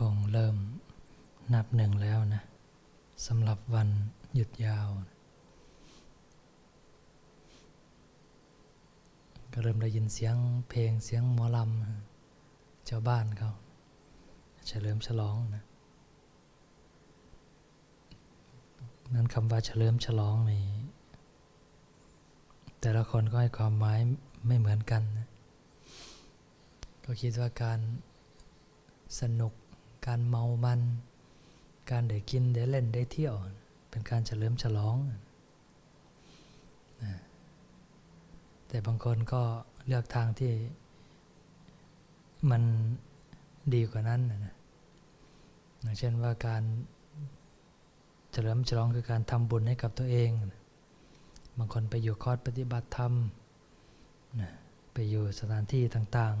คงเริ่มนับหนึ่งแล้วนะสำหรับวันหยุดยาว ก็เริ่มได้ยินเสียงเพลงเสียงหมอลำชาวบ้านเขาเฉลิมฉลองนะนั้นคำว่าเฉลิมฉลองนี่แต่ละคนก็ให้ความหมายไม่เหมือนกันนะก็คิดว่าการสนุก การเมามัน การได้กินได้เล่นได้เที่ยว เป็นการเฉลิมฉลองนะแต่บางคนก็เลือกทางที่มันดีกว่านั้นนะอย่างเช่นว่าการเฉลิมฉลองคือการทำบุญให้กับตัวเอง บางคนไปอยู่คอร์สปฏิบัติธรรมนะไปอยู่สถานที่ต่าง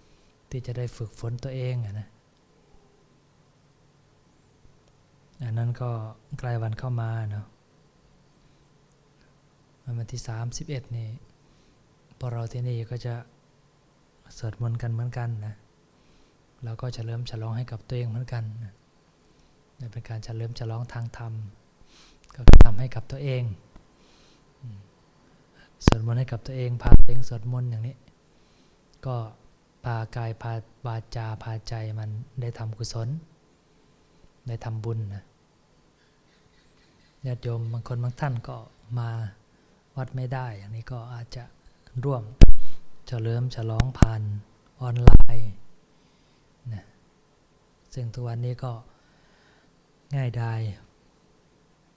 ๆ ที่จะได้ฝึกฝนตัวเองนะ อันนั้นก็ใกล้วันเข้ามาเนาะวันที่ 31 นี่พวกเราที่นี่ก็จะสวดมนต์กันเหมือนกันนะเราก็จะเริ่มฉลองให้กับตัวเองเหมือนกันนะเป็นการจะเริ่มฉลองทางธรรม ก็ทำให้กับตัวเองสวดมนต์ให้กับตัวเองพาตัวเองสวดมนต์อย่างนี้ ก็พากายพาวาจาพาใจมันได้ทำกุศล ได้ทำบุญนะ ญาติโยมบางคนบางท่านก็มาวัดไม่ได้ อันนี้ก็อาจจะร่วมเฉลิมฉลองผ่านออนไลน์นะซึ่งทุกวันนี้ก็ง่ายดาย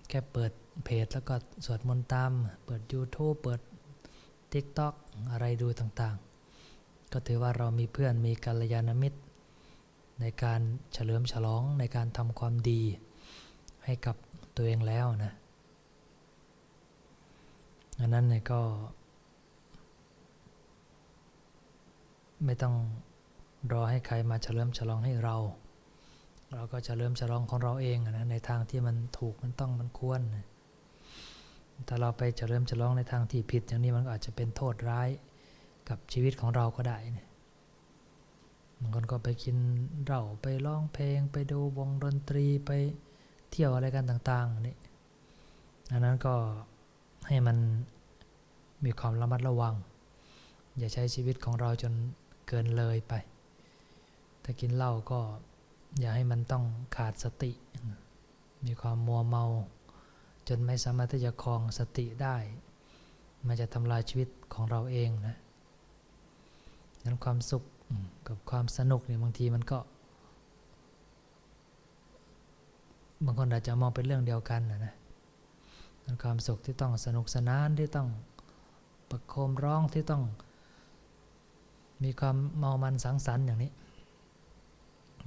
แค่เปิดเพจแล้วก็สวดมนต์ตาม เปิด YouTube เปิด TikTok อะไรดูต่างๆ ก็ถือว่าเรามีเพื่อนมีกัลยาณมิตร ในการเฉลิมฉลองในการทำความดีให้กับ ตัวเองแล้วนะอันนั้นเนี่ยก็ ไม่ต้องรอให้ใครมาเฉลิมฉลองให้เรา เราก็เฉลิมฉลองของเราเองนะในทางที่มันถูกมันต้องมันควรถ้าเราไปเฉลิมฉลองในทางที่ผิด อย่างนี้มันอาจจะเป็นโทษร้ายกับชีวิตของเราก็ได้นะบางคนก็ไปกินเหล้าไปร้องเพลง ไปดูวงดนตรีไป เที่ยวอะไรกันต่างๆนี่อันนั้นก็ให้มันมีความระมัดระวัง อย่าใช้ชีวิตของเราจนเกินเลยไป ถ้ากินเหล้าก็อย่าให้มันต้องขาดสติ มีความมัวเมา จนไม่สามารถที่จะครองสติได้ มันจะทำลายชีวิตของเราเองนะดังนั้นความสุขกับความสนุกเนี่ยบางทีมันก็ บางคนอาจจะมองเป็นเรื่องเดียวกันนะนะความสุขที่ต้องสนุกสนานที่ต้องประโคมร้องที่ต้อง มีความเมามันสังสรรค์อย่างนี้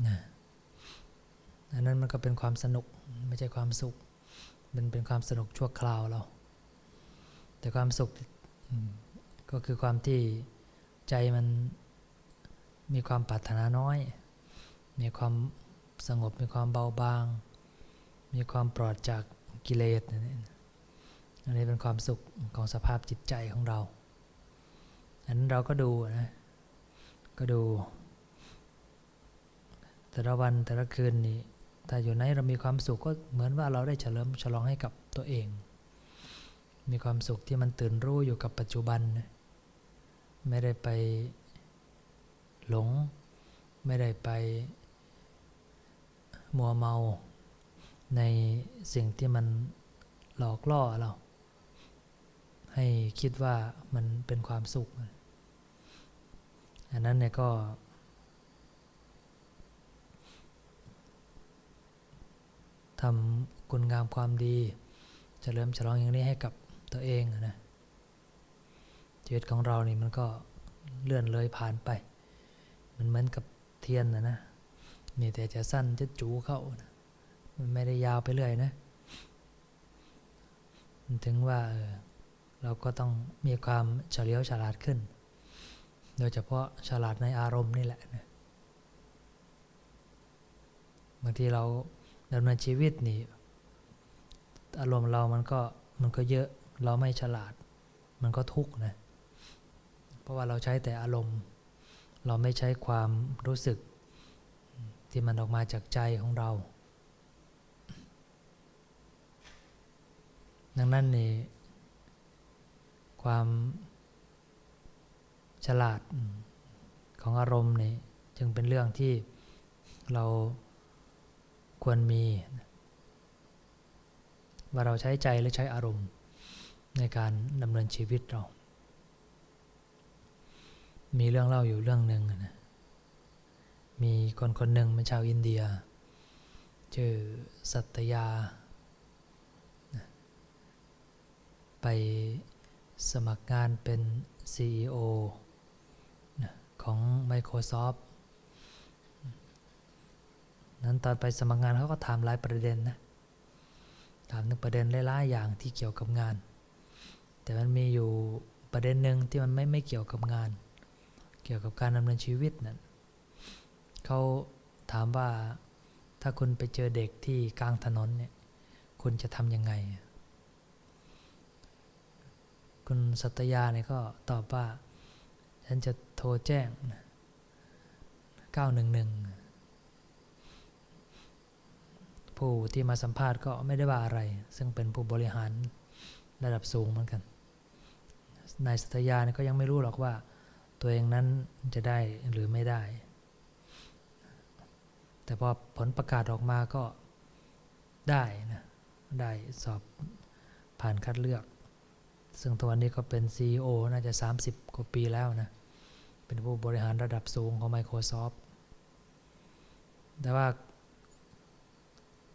นะอันนั้นมันก็เป็นความสนุกไม่ใช่ความสุข มันเป็นความสนุกชั่วคราวเรา แต่ความสุขก็คือความที่ใจมันมีความปรารถนาน้อย มีความสงบมีความเบาบาง มีความปลอดจากกิเลสอันนี้เป็นความสุขของสภาพจิตใจของเราอันนั้นเราก็ดูนะก็ดู แต่ละวันแต่ละคืนนี้ถ้าอยู่ไหนเรามีความสุขก็เหมือนว่าเราได้เฉลิมฉลองให้กับตัวเอง มีความสุขที่มันตื่นรู้อยู่กับปัจจุบัน ไม่ได้ไปหลง ไม่ได้ไปมัวเมา ในสิ่งที่มันหลอกล่อเรา ให้คิดว่ามันเป็นความสุข อันนั้นเนี่ยก็ ทำคุณงามความดีจเฉลิมฉลองอย่างนี้ให้กับตัวเองนะชีวิตของเรานี่มันก็เลื่อนเลยผ่านไป มันเหมือนกับเทียนนะนะ มีแต่จะสั้นจะจูเข้านะ มันไม่ได้ยาวไปเรื่อยนะถึงว่าเออเราก็ต้องมีความเฉลียวฉลาดขึ้น โดยเฉพาะฉลาดในอารมณ์นี่แหละนะบางทีเราดำเนินชีวิตนี่อารมณ์เรามันก็มันก็เยอะเราไม่ฉลาด มันก็ทุกข์นะเพราะว่าเราใช้แต่อารมณ์ เราไม่ใช้ความรู้สึกที่มันออกมาจากใจของเรา ดังนั้นนี่ความฉลาดของอารมณ์นี่จึงเป็นเรื่องที่เราควรมี ว่าเราใช้ใจหรือใช้อารมณ์ในการดำเนินชีวิตเรา มีเรื่องเล่าอยู่เรื่องหนึ่งนะมีคนคนหนึ่งเป็นชาวอินเดีย ชื่อสัตยา ไปสมัครงานเป็น CEO ของ Microsoft นั้นตอนไปสมัครงานเขาก็ถามหลายประเด็นนะ ถามถึงประเด็นหลายๆอย่างที่เกี่ยวกับงาน แต่มันมีอยู่ประเด็นหนึ่งที่มันไม่ไม่เกี่ยวกับงาน เกี่ยวกับการดำเนินชีวิตนั่นเขาถามว่าถ้าคุณไปเจอเด็กที่กลางถนนเนี่ย คุณจะทำยังไง คุณสัตยาเนี่ยก็ตอบว่า ฉันจะโทรแจ้ง 911 ผู้ที่มาสัมภาษณ์ก็ไม่ได้ว่าอะไร ซึ่งเป็นผู้บริหารระดับสูงเหมือนกันนายสัตยาเนี่ยก็ยังไม่รู้หรอกว่า ตัวเองนั้นจะได้หรือไม่ได้ แต่พอผลประกาศออกมาก็ได้นะได้สอบผ่านคัดเลือก ซึ่งตัวนี้ก็เป็น CEO น่าจะ 30 กว่าปีแล้วนะ เป็นผู้บริหารระดับสูงของ Microsoft แต่ว่า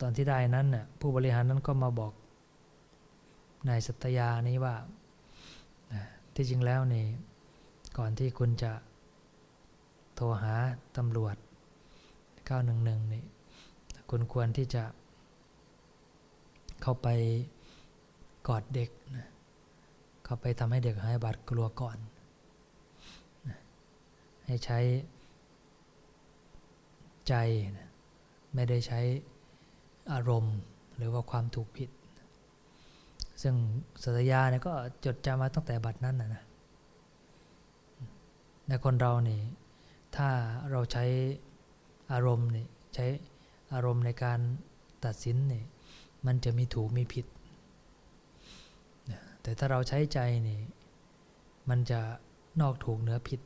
ตอนที่ได้นั้นน่ะผู้บริหารนั้นก็มาบอกนายสัตยานี้ว่าที่จริงแล้วนี่ก่อนที่คุณจะโทรหาตำรวจ 911 นี่คุณควรที่จะเข้าไปกอดเด็กนะ เข้าไปทำให้เด็กหายบาดกลัวก่อน ให้ใช้ใจไม่ได้ใช้อารมณ์หรือว่าความถูกผิด ซึ่งสัตยาเนี่ยก็จดจำมาตั้งแต่บัดนั้นนะนะในคนเรานี่ถ้าเราใช้อารมณ์นี่ใช้อารมณ์ในการตัดสินนี่มันจะมีถูกมีผิด แต่ถ้าเราใช้ใจนี่ มันจะนอกถูกเหนือผิด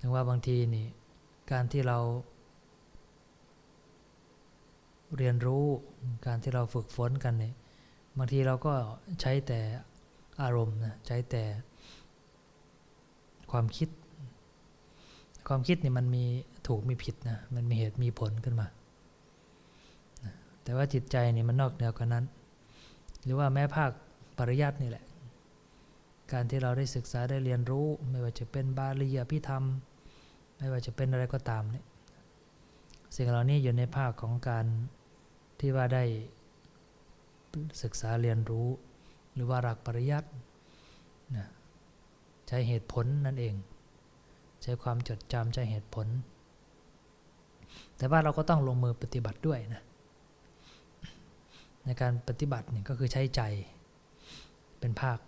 ถึงว่าบางทีนี่ การที่เรา เรียนรู้การที่เราฝึกฝนกันเนี่ยบางทีเราก็ใช้แต่อารมณ์นะใช้แต่ความคิด ความคิดนี่มันมีถูกมีผิดนะมันมีเหตุมีผลขึ้นมา แต่ว่าจิตใจนี่มันนอกเหนือกว่านั้น หรือว่าแม้ภาคปริยัตินี่แหละ การที่เราได้ศึกษาได้เรียนรู้ ไม่ว่าจะเป็นบาลีอภิธรรม ไม่ว่าจะเป็นอะไรก็ตามเนี่ยสิ่งเหล่านี้อยู่ในภาคของการที่ว่าได้ศึกษาเรียนรู้ หรือว่าหลักปริยัตินะใช้เหตุผลนั่นเอง ใช้ความจดจำใช้เหตุผล แต่ว่าเราก็ต้องลงมือปฏิบัติด้วยนะ ในการปฏิบัติเนี่ยก็คือใช้ใจเป็นภาค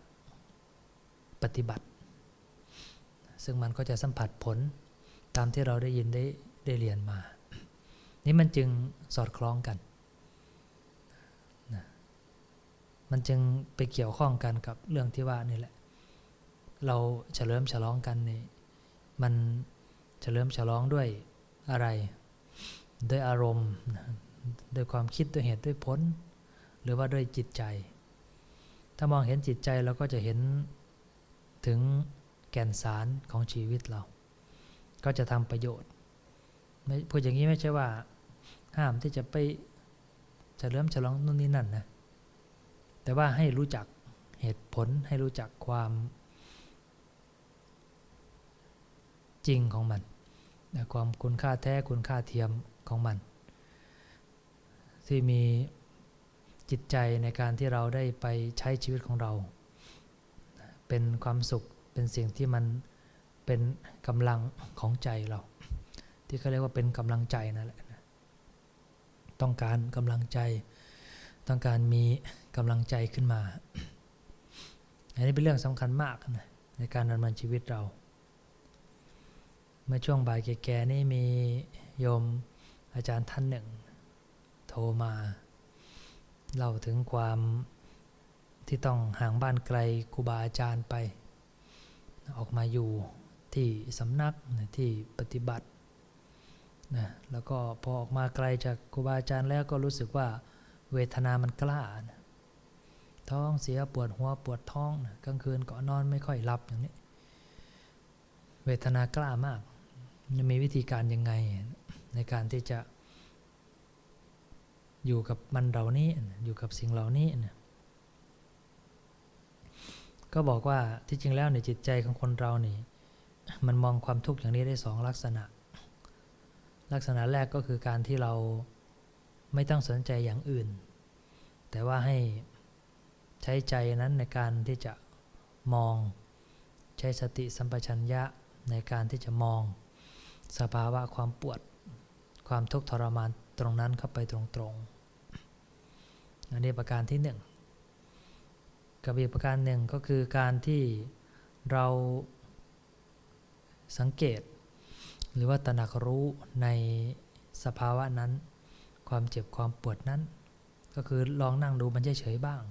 ปฏิบัติ ซึ่งมันก็จะสัมผัสผลตามที่เราได้ยินได้ได้เรียนมา นี่มันจึงสอดคล้องกันมันจึงไปเกี่ยวข้องกันกับเรื่องที่ว่านี่แหละ เราเฉลิมฉลองกันนี่มันเฉลิมฉลองด้วยอะไร ด้วยอารมณ์ ด้วยความคิดด้วยเหตุด้วยผล หรือว่าด้วยจิตใจ ถ้ามองเห็นจิตใจเราก็จะเห็นถึงแก่นสารของชีวิตเรา ก็จะทำประโยชน์ไม่พูดอย่างนี้ไม่ใช่ว่า ห้ามที่จะไปจะเฉลิมฉลองนู่นนี่นั่นนะ แต่ว่าให้รู้จักเหตุผลให้รู้จักความจริงของมัน ความคุณค่าแท้คุณค่าเทียมของมัน ที่มี จิตใจในการที่เราได้ไปใช้ชีวิตของเรา เป็นความสุขเป็นสิ่งที่มันเป็นกำลังของใจเรา ที่เขาเรียกว่าเป็นกำลังใจนั่นแหละต้องการกำลังใจ ต้องการมีกำลังใจขึ้นมา อันนี้เป็นเรื่องสำคัญมากนะในการดำเนินชีวิตเรา เมื่อช่วงบ่ายแก่ๆนี่มีโยมอาจารย์ท่านหนึ่ง โทรมา เล่าถึงความที่ต้องห่างบ้านไกลครูบาอาจารย์ไป ออกมาอยู่ที่สำนักที่ปฏิบัตินะแล้วก็พอออกมาไกลจากครูบาอาจารย์แล้วก็รู้สึกว่าเวทนามันกล้านะท้องเสียปวดหัวปวดท้องนะกลางคืนก็นอนไม่ค่อยหลับอย่างนี้ เวทนากล้ามากจะมีวิธีการยังไงในการที่จะ อยู่กับมันเหล่านี้อยู่กับสิ่งเหล่านี้นะก็บอกว่าที่จริงแล้วในจิตใจของคนเรานี่มันมองความทุกข์อย่างนี้ได้สองลักษณะ ลักษณะแรกก็คือการที่เราไม่ต้องสนใจอย่างอื่น แต่ว่าให้ใช้ใจนั้นในการที่จะมอง ใช้สติสัมปชัญญะในการที่จะมอง สภาวะความปวด ความทุกข์ทรมานตรงนั้นเข้าไปตรงๆ อันนี้ประการที่หนึ่งกับอีกประการหนึ่งก็คือการที่เราสังเกต หรือว่าตระหนักรู้ในสภาวะนั้น ความเจ็บความปวดนั้น ก็คือลองนั่งดูมันเฉยๆบ้าง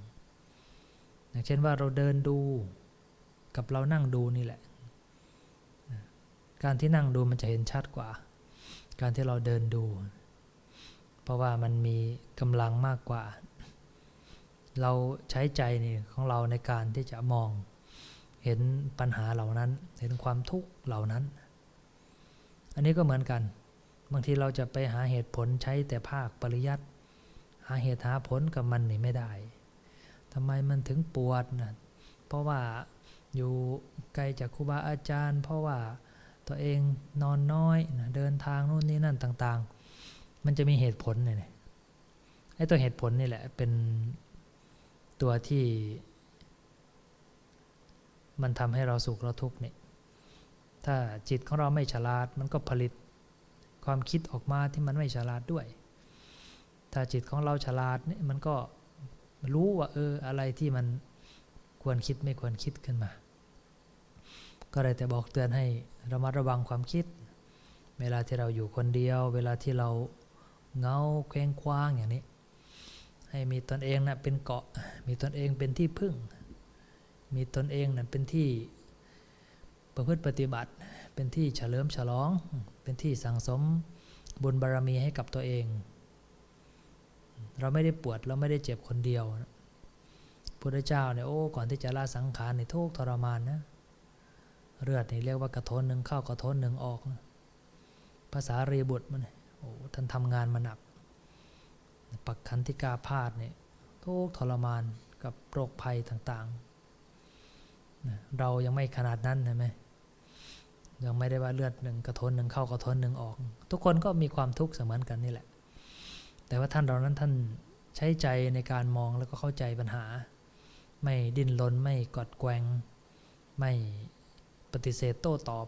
อย่างเช่นว่าเราเดินดูกับเรานั่งดูนี่แหละ การที่นั่งดูมันจะเห็นชัดกว่า การที่เราเดินดู เพราะว่ามันมีกำลังมากกว่า เราใช้ใจนี่ของเราในการที่จะมอง เห็นปัญหาเหล่านั้น เห็นความทุกข์เหล่านั้น อันนี้ก็เหมือนกัน บางทีเราจะไปหาเหตุผลใช้แต่ภาคปริยัติหาเหตุหาผลกับมันนี่ไม่ได้ ทำไมมันถึงปวดนะเพราะว่าอยู่ไกลจากครูบาอาจารย์ เพราะว่าตัวเองนอนน้อยนะเดินทางนู่นนี่นั่นต่างๆ มันจะมีเหตุผลเนี่ยไอ้ตัวเหตุผลนี่แหละเป็น ตัวที่ มันทำให้เราสุขเราทุกข์เนี่ยถ้าจิตของเราไม่ฉลาด มันก็ผลิตความคิดออกมาที่มันไม่ฉลาดด้วย ถ้าจิตของเราฉลาดเนี่ยมันก็รู้ว่าเอออะไรที่มันควรคิดไม่ควรคิดขึ้นมา ก็เลยแต่บอกเตือนให้ระมัดระวังความคิด เวลาที่เราอยู่คนเดียว เวลาที่เราเงาเคว้งคว้างอย่างนี้ ให้มีตนเองนะเป็นเกาะ มีตนเองเป็นที่พึ่ง มีตนเองนะเป็นที่ประพฤติปฏิบัติ เป็นที่เฉลิมฉลอง เป็นที่สั่งสมบุญบารรมีให้กับตัวเอง เราไม่ได้ปวดเราไม่ได้เจ็บคนเดียวพุทธเจ้าเนี่ยโอ้ก่อนที่จะละสังขารในทุกทรมานนะเลือดนี่เรียกว่ากระทนหนึ่งเข้ากระทนหนึ่งออกนะภาษารีบุตรมันโอ้ท่านทำงานมาหนัก ปักขันธิกาพาธเนี่ยทุกทรมานกับโรคภัยต่างๆ เรายังไม่ขนาดนั้นใช่ไหมยังไม่ได้ว่าเลือดหนึ่งกระทนหนึ่งเข้ากระทนหนึ่งออก ทุกคนก็มีความทุกข์เสมือนกันนี่แหละ แต่ว่าท่านเรานั้นท่านใช้ใจในการมองแล้วก็เข้าใจปัญหา ไม่ดิ้นรนไม่กอดแกงไม่ปฏิเสธโต้ตอบ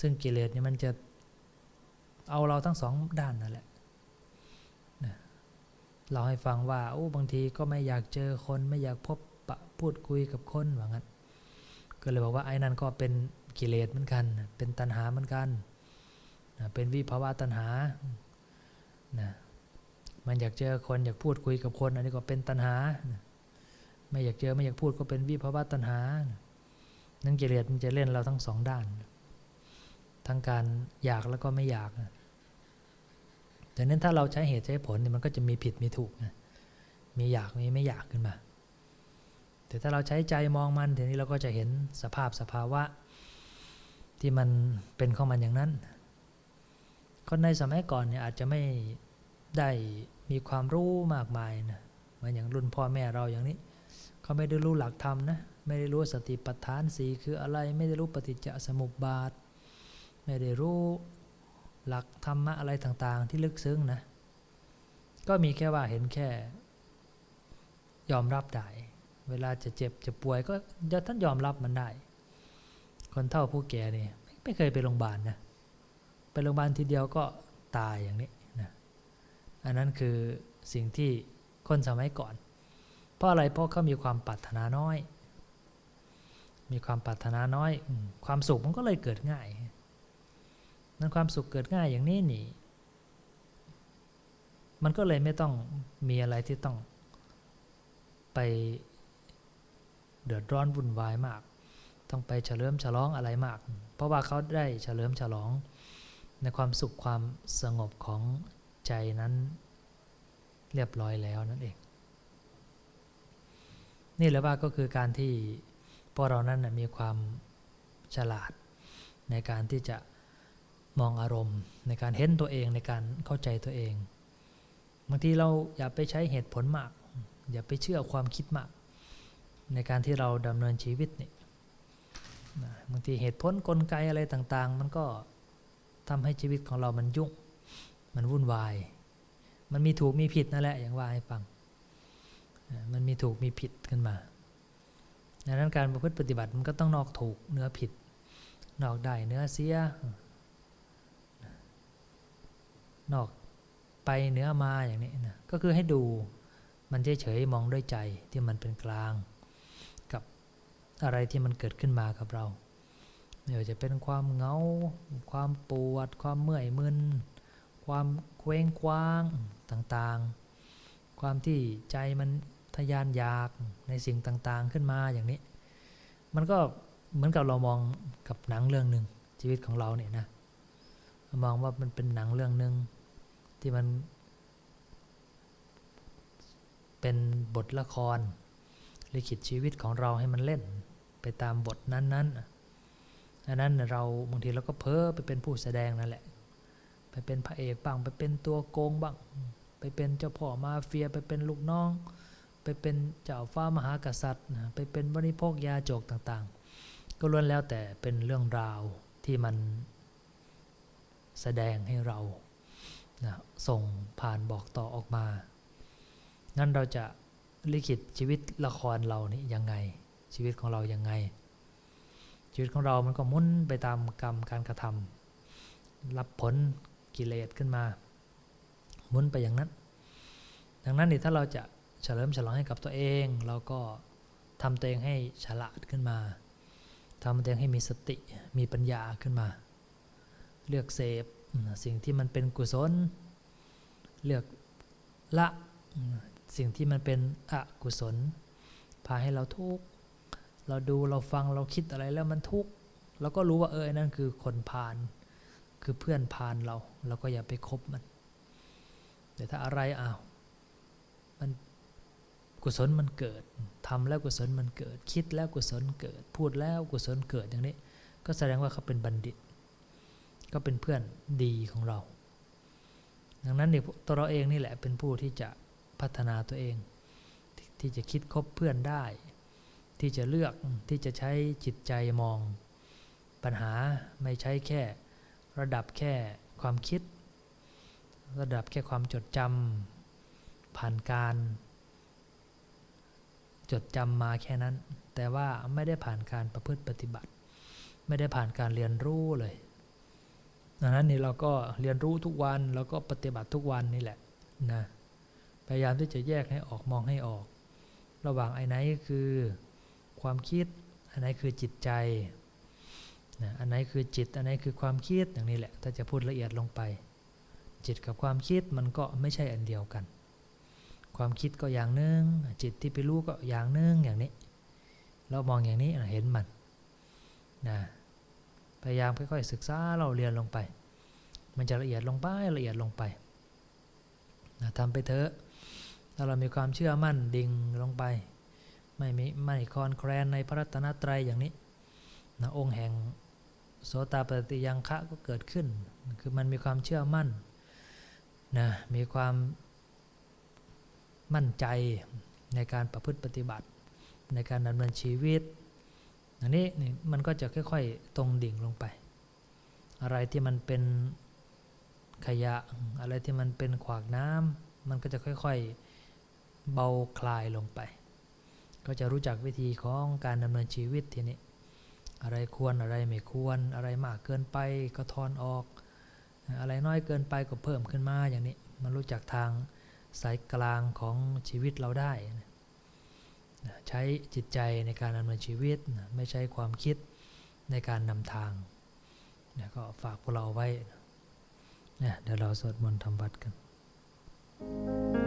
ซึ่งกิเลสเนี่ยมันจะเอาเราทั้งสองด้านนั่นแหละ เราให้ฟังว่าโอ้บางทีก็ไม่อยากเจอคนไม่อยากพบปะพูดคุยกับคนว่างั้น ก็เลยบอกว่าไอ้นั่นก็เป็นกิเลสเหมือนกัน เป็นตัณหาเหมือนกัน เป็นวิภาวะตัณหานะมันอยากเจอคนอยากพูดคุยกับคน อันนี้ก็เป็นตัณหา ไม่อยากเจอไม่อยากพูดก็เป็นวิภาวะตัณหา นั่นกิเลสมันจะเล่นเราทั้งสองด้าน ทั้งการอยากแล้วก็ไม่อยาก ดังนั้นถ้าเราใช้เหตุใช้ผลเนี่ยมันก็จะมีผิดมีถูกนะมีอยากมีไม่อยากขึ้นมา แต่ถ้าเราใช้ใจมองมันทีนี้เราก็จะเห็นสภาพสภาวะ ที่มันเป็นของมันอย่างนั้น คนในสมัยก่อนเนี่ยอาจจะไม่ได้มีความรู้มากมายนะเหมือนอย่างรุ่นพ่อแม่เราอย่างนี้เขาไม่ได้รู้หลักธรรมนะไม่ได้รู้สติปัฏฐานสีคืออะไร ไม่ได้รู้ปฏิจจสมุปบาท ไม่ได้รู้ หลักธรรมะอะไรต่างๆ ที่ลึกซึ้งนะ ก็มีแค่ว่าเห็นแค่ ยอมรับได้ เวลาจะเจ็บจะป่วยก็จะท่านยอมรับมันได้ คนเท่าผู้แก่นี่ไม่เคยไปโรงพยาบาลนะ ไปโรงพยาบาลทีเดียวก็ตายอย่างนี้อันนั้นคือสิ่งที่คนสมัยก่อน เพราะอะไร เพราะเขามีความปรารถนาน้อย มีความปรารถนาน้อย ความสุขมันก็เลยเกิดง่าย นั้นความสุขเกิดง่ายอย่างนี้นี่ มันก็เลยไม่ต้องมีอะไรที่ต้องไปเดือดร้อนวุ่นวายมาก ต้องไปเฉลิมฉลองอะไรมาก เพราะว่าเขาได้เฉลิมฉลอง ในความสุขความสงบของใจนั้นเรียบร้อยแล้วนั่นเอง นี่แหละว่าก็คือการที่พวกเรานั้นนะมีความฉลาดในการที่จะ มองอารมณ์ ในการเห็นตัวเองในการเข้าใจตัวเอง บางทีเราอย่าไปใช้เหตุผลมาก อย่าไปเชื่อความคิดมาก ในการที่เราดำเนินชีวิตนี่บางทีเหตุผลกลไกอะไรต่างๆ มันก็ทำให้ชีวิตของเรามันยุ่ง มันวุ่นวาย มันมีถูกมีผิดนั่นแหละอย่างว่าให้ฟัง มันมีถูกมีผิดขึ้นมาดังนั้นการประพฤติปฏิบัติมันก็ต้องนอกถูกเนื้อผิด นอกได้เนื้อเสีย นอกไปเหนือมาอย่างนี้นะก็คือให้ดูมันเฉยๆมองด้วยใจที่มันเป็นกลาง กับอะไรที่มันเกิดขึ้นมากับเราไม่ว่าจะเป็นความเหงา ความปวด ความเมื่อยมึน ความเคว้งคว้างต่างๆ ความที่ใจมันทะยานอยากในสิ่งต่างๆขึ้นมาอย่างนี้ มันก็เหมือนกับเรามองกับหนังเรื่องหนึ่งชีวิตของเราเนี่ยนะมองว่ามันเป็นหนังเรื่องหนึ่ง ที่มัน เป็นบทละครลิขิตชีวิตของเราให้มันเล่นไปตามบทนั้นๆอันนั้นเราบางทีเราก็เพ้อไปเป็นผู้แสดงนั่นแหละ ไปเป็นพระเอกบ้างไปเป็นตัวโกงบ้าง ไปเป็นเจ้าพ่อมาเฟียไปเป็นลูกน้อง ไปเป็นเจ้าฟ้ามหากษัตริย์นะไปเป็นบริโภคยาจกต่างๆ ก็ล้วนแล้วแต่เป็นเรื่องราวที่มันแสดงให้เรา นะส่งผ่านบอกต่อออกมา งั้นเราจะลิขิตชีวิตละครเรานี่ยังไง ชีวิตของเรายังไง ชีวิตของเรามันก็มุนไปตามกรรมการกระทำรับผลกิเลสขึ้นมา มุนไปอย่างนั้น ดังนั้นนี่ถ้าเราจะเฉลิมฉลองให้กับตัวเอง เราก็ทำตัวเองให้ฉลาดขึ้นมาทำตัวเองให้มีสติมีปัญญาขึ้นมา เลือกเสพ สิ่งที่มันเป็นกุศล เลือกละสิ่งที่มันเป็นอกุศล พาให้เราทุกข์เราดูเราฟังเราคิดอะไรแล้วมันทุกข์เราก็รู้ว่าเออนั่นคือคนพาลคือเพื่อนพาลเราเราก็อย่าไปคบมันแต่ถ้าอะไรอ้าวมันกุศลมันเกิดทำแล้วกุศลมันเกิด คิดแล้วกุศลเกิด พูดแล้วกุศลเกิดอย่างนี้ ก็แสดงว่าเขาเป็นบัณฑิต ก็เป็นเพื่อนดีของเรา ดังนั้นเนี่ยตัวเราเองนี่แหละเป็นผู้ที่จะพัฒนาตัวเองทที่จะคิดคบเพื่อนได้ ที่จะเลือกที่จะใช้จิตใจมอง ปัญหาไม่ใช้แค่ระดับแค่ความคิด ระดับแค่ความจดจำผ่านการจดจำมาแค่นั้น แต่ว่าไม่ได้ผ่านการประพฤติปฏิบัติ ไม่ได้ผ่านการเรียนรู้เลย นั้นนี่เราก็เรียนรู้ทุกวันแล้วก็ปฏิบัติทุกวันนี่แหละนะพยายามที่จะแยกให้ออกมองให้ออก ระหว่างไอ้ไหนคือความคิดอันไหนคือจิตใจนะอันไหนคือจิต อันไหนคือความคิดอย่างนี้แหละ ถ้าจะพูดละเอียดลงไป จิตกับความคิดมันก็ไม่ใช่อันเดียวกัน ความคิดก็อย่างหนึ่งจิตที่ไปรู้ก็อย่างหนึ่งอย่างนี้ เรามองอย่างนี้เห็นมันนะ พยายามค่อยๆศึกษาเราเรียนลงไป มันจะละเอียดลงไปละเอียดลงไปนะทำไปเถอะ ถ้าเรามีความเชื่อมั่นดิ่งลงไป ไม่มีไม่คลอนแคลนในพระรัตนตรัยอย่างนี้นะองค์แห่งโสตาปฏิยังคะก็เกิดขึ้น คือมันมีความเชื่อมั่นนะมีความมั่นใจในการประพฤติปฏิบัติ ในการดำเนินชีวิต อันนี้นี่มันก็จะค่อยๆ ตรงดิ่งลงไป อะไรที่มันเป็นขยะ อะไรที่มันเป็นขวากน้ำมันก็จะค่อยๆ เบาคลายลงไป ก็จะรู้จักวิธีของการดำเนินชีวิตทีนี้ อะไรควรอะไรไม่ควร อะไรมากเกินไปก็ทอนออก อะไรน้อยเกินไปก็เพิ่มขึ้นมาอย่างนี้ มันรู้จักทางสายกลางของชีวิตเราได้ ใช้จิตใจในการดำเนินชีวิต ไม่ใช้ความคิดในการนำทางก็ฝากพวกเราไว้นะเดี๋ยวเราสวดมนต์ทำวัดกันอ